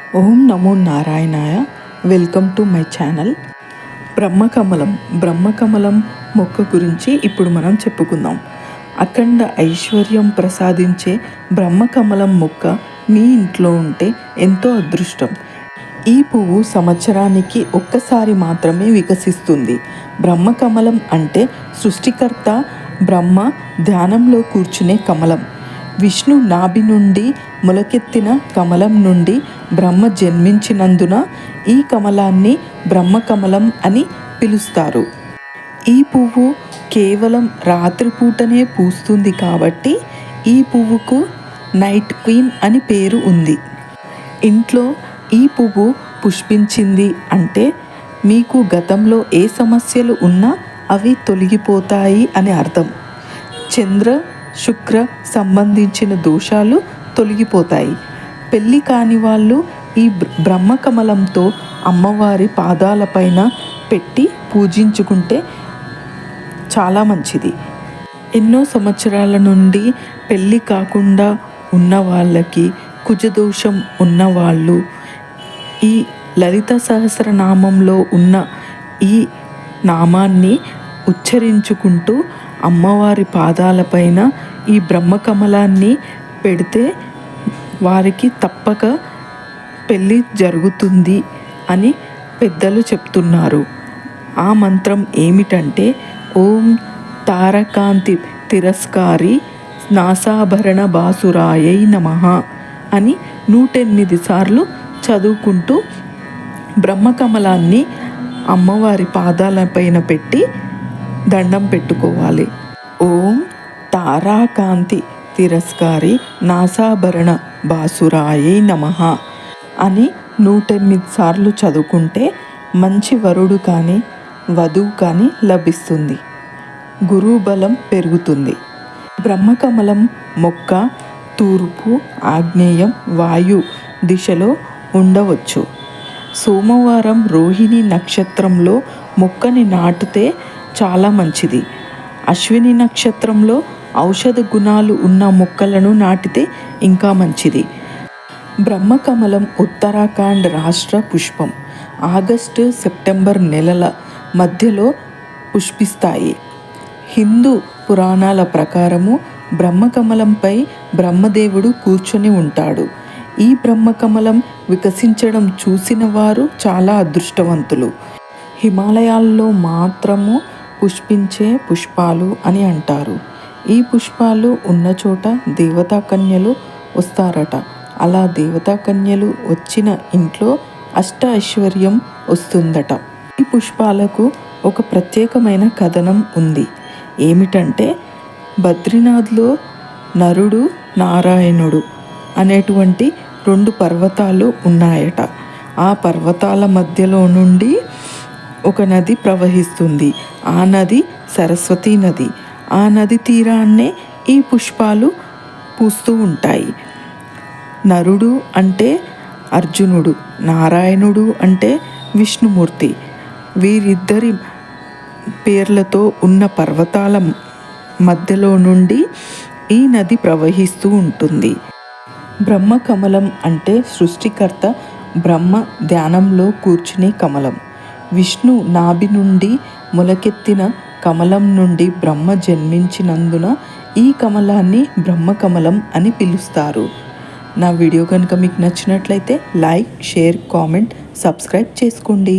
ఓం నమో నారాయణాయ. Welcome to my channel. బ్రహ్మకమలం. బ్రహ్మకమలం మొక్క గురించి ఇప్పుడు మనం చెప్పుకుందాం. అఖండ ఐశ్వర్యం ప్రసాదించే బ్రహ్మకమలం మొక్క మీ ఇంట్లో ఉంటే ఎంతో అదృష్టం. ఈ పువ్వు సంవత్సరానికి ఒక్కసారి మాత్రమే వికసిస్తుంది. బ్రహ్మకమలం అంటే సృష్టికర్త బ్రహ్మ ధ్యానంలో కూర్చునే కమలం. విష్ణు నాభి నుండి మొలకెత్తిన కమలం నుండి బ్రహ్మ జన్మించినందున ఈ కమలాన్ని బ్రహ్మకమలం అని పిలుస్తారు. ఈ పువ్వు కేవలం రాత్రిపూటనే పూస్తుంది కాబట్టి ఈ పువ్వుకు నైట్ క్వీన్ అని పేరు ఉంది. ఇంట్లో ఈ పువ్వు పుష్పించింది అంటే మీకు గతంలో ఏ సమస్యలు ఉన్నా అవి తొలగిపోతాయి అని అర్థం. చంద్ర శుక్ర సంబంధించిన దోషాలు తొలగిపోతాయి. పెళ్ళి కాని వాళ్ళు ఈ బ్రహ్మకమలంతో అమ్మవారి పాదాలపైన పెట్టి పూజించుకుంటే చాలా మంచిది. ఎన్నో సంవత్సరాల నుండి పెళ్ళి కాకుండా ఉన్న వాళ్ళకి కుజదోషం ఉన్నవాళ్ళు ఈ లలిత సహస్రనామంలో ఉన్న ఈ నామాన్ని ఉచ్చరించుకుంటూ అమ్మవారి పాదాలపైన ఈ బ్రహ్మకమలాన్ని పెడితే వారికి తప్పక పెళ్ళి జరుగుతుంది అని పెద్దలు చెప్తున్నారు. ఆ మంత్రం ఏమిటంటే ఓం తారకాంతి తిరస్కారి నాసాభరణ బాసురాయై నమ అని నూటెనిమిది సార్లు చదువుకుంటూ బ్రహ్మకమలాన్ని అమ్మవారి పాదాలపైన పెట్టి దండం పెట్టుకోవాలి. ఓం తారాకాంతి తిరస్కారి నాసాభరణ బాసురాయే నమ అని నూటెనిమిది సార్లు చదువుకుంటే మంచి వరుడు కానీ వధువు కానీ లభిస్తుంది. గురువు బలం పెరుగుతుంది. బ్రహ్మకమలం మొక్క తూర్పు ఆగ్నేయం వాయు దిశలో ఉండవచ్చు. సోమవారం రోహిణి నక్షత్రంలో మొక్కని నాటితే చాలా మంచిది. అశ్విని నక్షత్రంలో ఔషధ గుణాలు ఉన్న మొక్కలను నాటితే ఇంకా మంచిది. బ్రహ్మకమలం ఉత్తరాఖండ్ రాష్ట్ర పుష్పం. ఆగస్టు సెప్టెంబర్ నెలల మధ్యలో పుష్పిస్తాయి. హిందూ పురాణాల ప్రకారము బ్రహ్మకమలంపై బ్రహ్మదేవుడు కూర్చొని ఉంటాడు. ఈ బ్రహ్మకమలం వికసించడం చూసిన వారు చాలా అదృష్టవంతులు. హిమాలయాల్లో మాత్రము పుష్పించే పుష్పాలు అని అంటారు. ఈ పుష్పాలు ఉన్న చోట దేవతా కన్యలు వస్తారట. అలా దేవతా కన్యలు వచ్చిన ఇంట్లో అష్ట ఐశ్వర్యం వస్తుందట. ఈ పుష్పాలకు ఒక ప్రత్యేకమైన కథనం ఉంది. ఏమిటంటే బద్రీనాథ్లో నరుడు నారాయణుడు అనేటువంటి రెండు పర్వతాలు ఉన్నాయట. ఆ పర్వతాల మధ్యలో నుండి ఒక నది ప్రవహిస్తుంది. ఆ నది సరస్వతి నది. ఆ నది తీరాన్నే ఈ పుష్పాలు పూస్తూ ఉంటాయి. నరుడు అంటే అర్జునుడు నారాయణుడు అంటే విష్ణుమూర్తి. వీరిద్దరి పేర్లతో ఉన్న పర్వతాల మధ్యలో నుండి ఈ నది ప్రవహిస్తూ ఉంటుంది. బ్రహ్మ కమలం అంటే సృష్టికర్త బ్రహ్మ ధ్యానంలో కూర్చునే కమలం. విష్ణు నాభి నుండి మొలకెత్తిన కమలం నుండి బ్రహ్మ జన్మించినందున ఈ కమలాన్ని బ్రహ్మ కమలం అని పిలుస్తారు. నా వీడియో కనుక మీకు నచ్చినట్లయితే లైక్ షేర్ కామెంట్ సబ్స్క్రైబ్ చేసుకోండి.